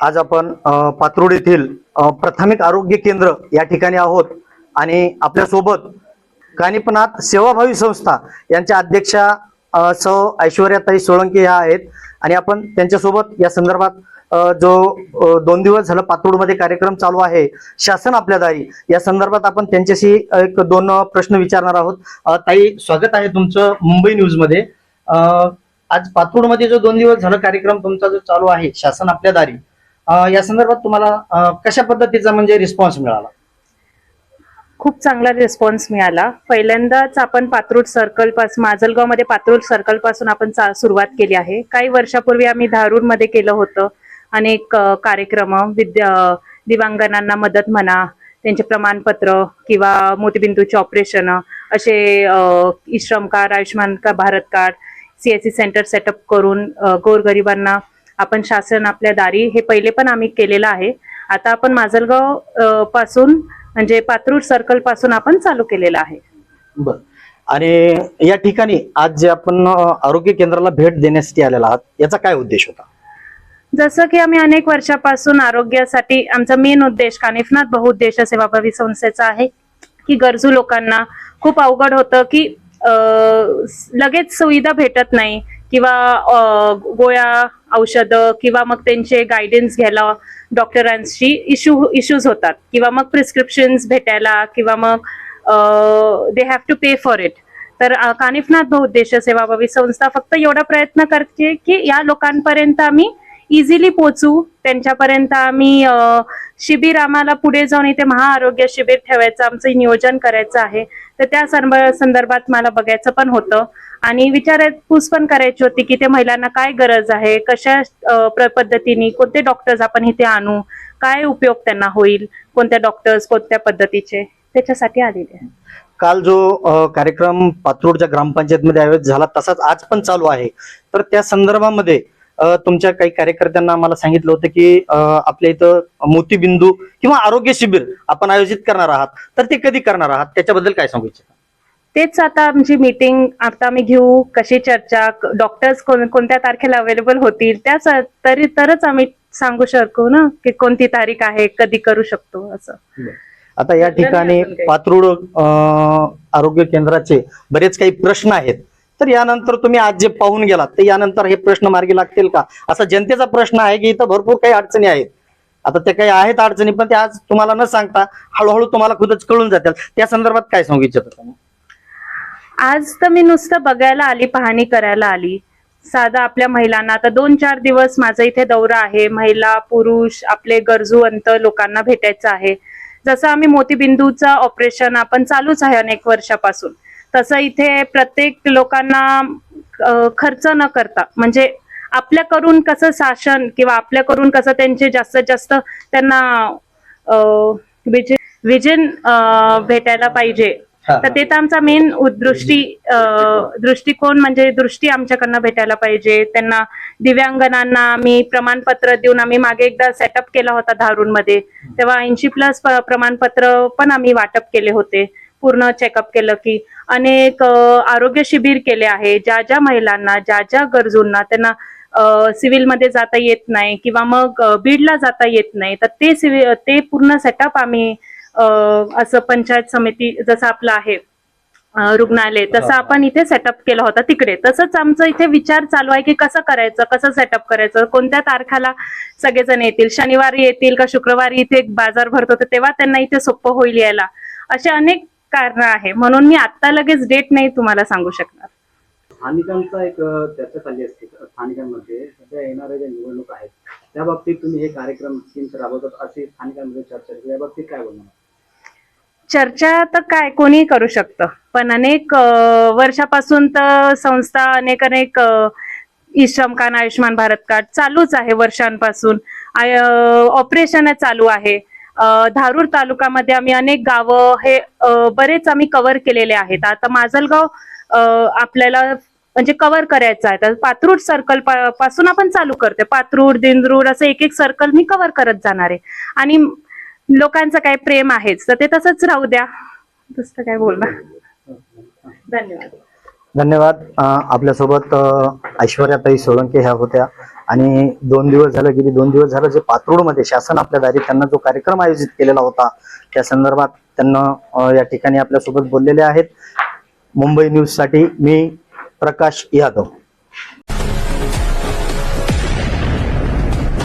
आज आपण पात्रोड येथील प्राथमिक आरोग्य केंद्र या ठिकाणी आहोत. आणि आपल्यासोबत कानिपनाथ सेवाभावी संस्था यांच्या अध्यक्षा सौ ऐश्वर्याताई सोळंके ह्या आहेत. आणि आपण त्यांच्यासोबत या संदर्भात जो दोन दिवस झालं पातोडमध्ये कार्यक्रम चालू आहे शासन आपल्या दारी या संदर्भात आपण त्यांच्याशी एक दोन प्रश्न विचारणार आहोत. ताई स्वागत आहे तुमचं मुंबई न्यूजमध्ये. आज पातोडमध्ये जो दोन दिवस झालं कार्यक्रम तुमचा जो चालू आहे शासन आपल्या दारी या संदर्भात तुम्हाला कशा पद्धतीचा म्हणजे रिस्पॉन्स मिळाला? खूप चांगला रिस्पॉन्स मिळाला. पहिल्यांदाच आपण पात्रूड सर्कलपासून माजलगावमध्ये पात्रूड सर्कलपासून आपण सुरुवात केली आहे. काही वर्षापूर्वी आम्ही धारूरमध्ये केलं होतं. अनेक कार्यक्रम विद्या दिवांगणांना मदत म्हणा त्यांचे प्रमाणपत्र किंवा मोतीबिंदूचे ऑपरेशन असे ई श्रम कार्ड आयुष्यमान का Bharat card CSC center setup करून गोरगरिबांना आपण शासन आपल्या दारी हे पहिले पण आम्ही केलेलं आहे. आता आपण माजलगावपासून म्हणजे पात्रूड सर्कलपासून आपण चालू केलेलं आहे. बर. आणि या ठिकाणी आज जे आपण आरोग्य केंद्राला भेट देण्यासाठी आलेला आहात याचा काय उद्देश होता? जसं की आम्ही अनेक वर्षापासून आरोग्यासाठी आमचा मेन उद्देश कानिफनाथ बहुउद्देश सेवाभावी संस्थेचा आहे की गरजू लोकांना खूप अवघड होतं की लगेच सुविधा भेटत नाही किंवा गोळ्या औषधं किंवा मग त्यांचे गायडन्स घ्यायला डॉक्टरांशी इश्यू इश्यूज होतात. किंवा मग प्रिस्क्रिप्शन्स भेटायला किंवा मग they have to pay for it तर कानिफनाथ बहुउद्देश सेवाभावी संस्था फक्त एवढा प्रयत्न करते की या लोकांपर्यंत आम्ही इझिली पोचू त्यांच्यापर्यंत आम्ही शिबिर आम्हाला पुढे जाऊन इथे महाआरोग्य शिबिर ठेवायचं आमचं नियोजन करायचं आहे. तर त्या संब- संदर्भात मला बघायचं पण होतं. आणि विचारपूस पण करायची होती की ते महिलांना काय गरज आहे कशा पद्धतीने कोणते डॉक्टर्स आपण इथे आणू काय उपयोग त्यांना होईल कोणत्या डॉक्टर्स कोणत्या पद्धतीचे त्याच्यासाठी आलेले आहे. काल जो कार्यक्रम पात्रोडच्या ग्रामपंचायतमध्ये आयोजित झाला तसाच आज पण चालू आहे. तर त्या संदर्भामध्ये तुमच्या काही कार्यकर्त्यांना मला सांगितलं होतं की आपल्या इथं मोतीबिंदू किंवा आरोग्य शिबिर आपण आयोजित करणार आहात. तर ते कधी करणार आहात? त्याच्याबद्दल काय सांगू इच्छिता? तेच आता आमची मीटिंग आता आम्ही घेऊ. कशी चर्चा डॉक्टर्स कोणत्या तारखेला अवेलेबल होतील त्याच तरी तरच आम्ही सांगू शकू ना की कोणती तारीख आहे कधी करू शकतो असं. आता या ठिकाणी? पात्रूड आरोग्य केंद्राचे बरेच काही प्रश्न आहेत. तर यानंतर तुम्ही आज जे पाहून गेलात तर यानंतर हे प्रश्न मार्गी लागतील का? असा जनतेचा प्रश्न आहे की इथं भरपूर काही अडचणी आहेत. आता ते काही आहेत अडचणी पण ते आज तुम्हाला न सांगता हळूहळू तुम्हाला खुदच कळून जातील. त्या संदर्भात काय सांगू इच्छित तुम्ही? आज तर मी नुसतं बघायला आली पाहणी करायला आली. साधा आपल्या महिलांना आता दोन चार दिवस माझा इथे दौरा आहे. महिला पुरुष आपले गरजूवंत लोकांना भेटायचं आहे. जसं आम्ही मोतीबिंदूचं ऑपरेशन आपण चालूच आहे अनेक वर्षापासून. तसं इथे प्रत्येक लोकांना खर्च न करता म्हणजे आपल्याकडून कसं शासन किंवा आपल्याकडून कसं त्यांचे जास्तीत जास्त त्यांना विजन भेटायला पाहिजे. तर ते तर आमचा मेन दृष्टी दृष्टिकोन म्हणजे दृष्टी आमच्याकडनं भेटायला पाहिजे. त्यांना दिव्यांगनांना आम्ही प्रमाणपत्र देऊन आम्ही मागे एकदा सेटअप केला होता धारूरमध्ये तेव्हा ऐंशी प्लस प्रमाणपत्र पण आम्ही वाटप केले होते. पूर्ण चेकअप केलं की अनेक आरोग्य शिबिर केले आहे. ज्या ज्या महिलांना ज्या ज्या गरजूंना त्यांना सिव्हिलमध्ये जाता येत नाही किंवा मग बीडला जाता येत नाही तर ते सिव्हिल ते पूर्ण सेटअप आम्ही असं पंचायत समिती जसं आपलं आहे रुग्णालय तसं आपण इथे सेटअप केलं होतं तिकडे. तसंच आमचं इथे विचार चालू आहे की कसं करायचं कसं सेटअप करायचं कोणत्या तारखाला सगळेजण येतील शनिवारी येतील का शुक्रवारी इथे एक बाजार भरतो तेव्हा त्यांना इथे सोपं होईल यायला. असे अनेक कारण आहे. म्हणून मी आत्ता लगेच डेट नाही तुम्हाला सांगू शकणार. स्थानिकांचा एक चर्चा चालली असते स्थानिकांमध्ये. सध्या येणाऱ्या ज्या निवडणूक आहेत त्या बाबतीत तुम्ही हे कार्यक्रम राबवतात अशी स्थानिकांमध्ये चर्चा. या बाबतीत काय बोलणार? चर्चा तर काय कोणी करू शकतं. पण अनेक वर्षापासून तर संस्था अनेक अनेक श्रम कार्ड आयुष्यमान भारत कार्ड चालूच आहे वर्षांपासून. ऑपरेशन चालू आहे. धारूर तालुक्यामध्ये आम्ही अनेक गावं हे बरेच आम्ही कव्हर केलेले आहेत. आता माजलगाव आपल्याला म्हणजे कव्हर करायचं आहे. तर पात्रूड सर्कलपासून आपण चालू करते पात्रूड दिंद्रूड असं एक एक सर्कल मी कव्हर करत जाणार आहे. आणि लोकांचं काय प्रेम आहेच. तर ते तसंच राहू द्या. दुसरं काय बोलणार धन्यवाद. धन्यवाद. आपल्यासोबत ऐश्वर्याताई सोळंके ह्या होत्या. आणि दोन दिवस झालं गेली दोन दिवस झालं जे पात्रोडमध्ये शासन आपल्या दारी त्यांना जो कार्यक्रम आयोजित केलेला होता त्या संदर्भात त्यांना या ठिकाणी आपल्यासोबत बोललेले आहेत. मुंबई न्यूजसाठी मी प्रकाश यादव.